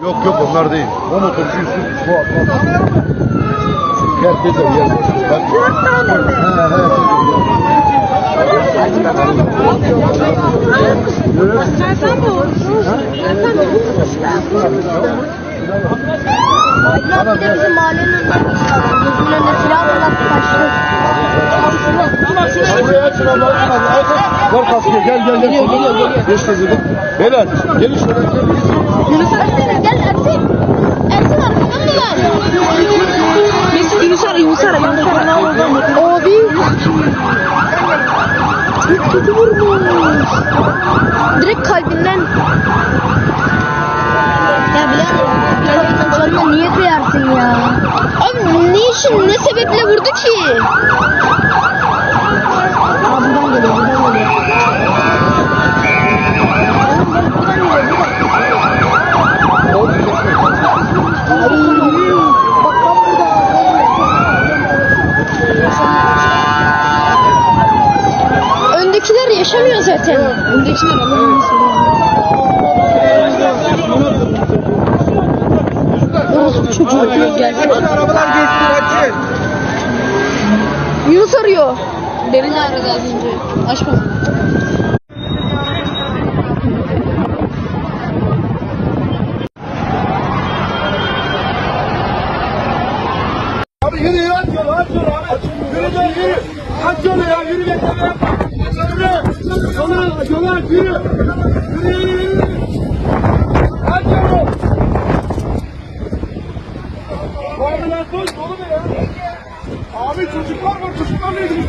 Yok yok onlar değil. O motorcu Yusuf atmaz. Gel teyze gel. Bak. Dört tane mi? Bana Bir de bizim mahallenin önünden gözümün önünde silah fırlattı kaçtı. Şuraya açın Allah aşkına. Aç aç. Ver kaskıyı gel gel gel. Geliyor geliyor geliyor. Geç teyze. Beyler gelin şöyle gel. Yunus Ersin Abi. Çok kötü vurmuş. Direkt kalbinden. Ya birader. Canına niye duyarsın ya? Abi ne için ne sebeple vurdu ki? Zaten. Öndekiler Allah'ını Orospu çocuğu gerçek. Arabalar geçti açın. Yunus arıyor. Beni de aradı az önce. Açma. Abi yürü yürü aç yolu abi. Yürü yürü. Aç yolu ya yürü bekleme. Ama acılar yürü. Yürü yürü yürü. Hadi yavrum. Bu arabalar dolu dolu be ya. Abi çocuklar var çocuklarla ilgili.